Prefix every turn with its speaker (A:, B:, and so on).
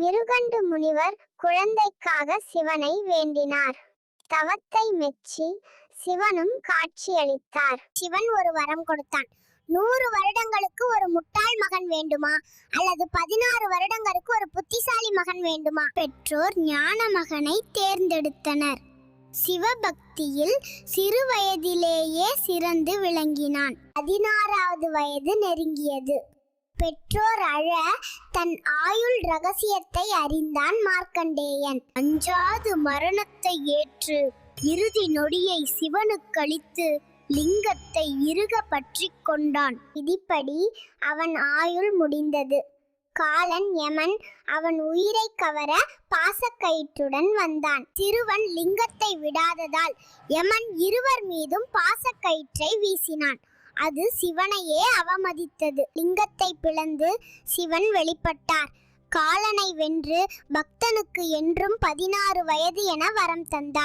A: மிருகண்டு முனிவர் குழந்தைக்காக சிவனை வேண்டினார். தவத்தை மெச்சி சிவனும் காட்சியளித்தார் சிவன் ஒரு வரம் கொடுத்தான். நூறு வருடங்களுக்கு ஒரு முட்டாள் மகன் வேண்டுமா? அல்லது பதினாறு வருடங்களுக்கு ஒரு புத்திசாலி மகன் வேண்டுமா? பெற்றோர் ஞான மகனை தேர்ந்தெடுத்தனர். சிவபக்தியில் சிறு வயதிலேயே சிறந்து விளங்கினான். பதினாறாவது வயது நெருங்கியது. பெற்றோர் அழ தன் ஆயுள் ரகசியத்தை அறிந்தான் மார்க்கண்டேயன். அஞ்சாது மரணத்தை ஏற்று இறுதி நொடியை சிவனுக்களித்து லிங்கத்தை இறுக பற்றி கொண்டான். விதிப்படி அவன் ஆயுள் முடிந்தது. காலன் யமன் அவன் உயிரை கவர பாசக்கயிற்றுடன் வந்தான். சிறுவன் லிங்கத்தை விடாததால் யமன் இருவர் மீதும் பாசக்கயிற்றை வீசினான். அது சிவனையே அவமதித்தது. லிங்கத்தை பிளந்து சிவன் வெளிப்பட்டார். காலனை வென்று பக்தனுக்கு என்றும் பதினாறு வயது என வரம் தந்தார்.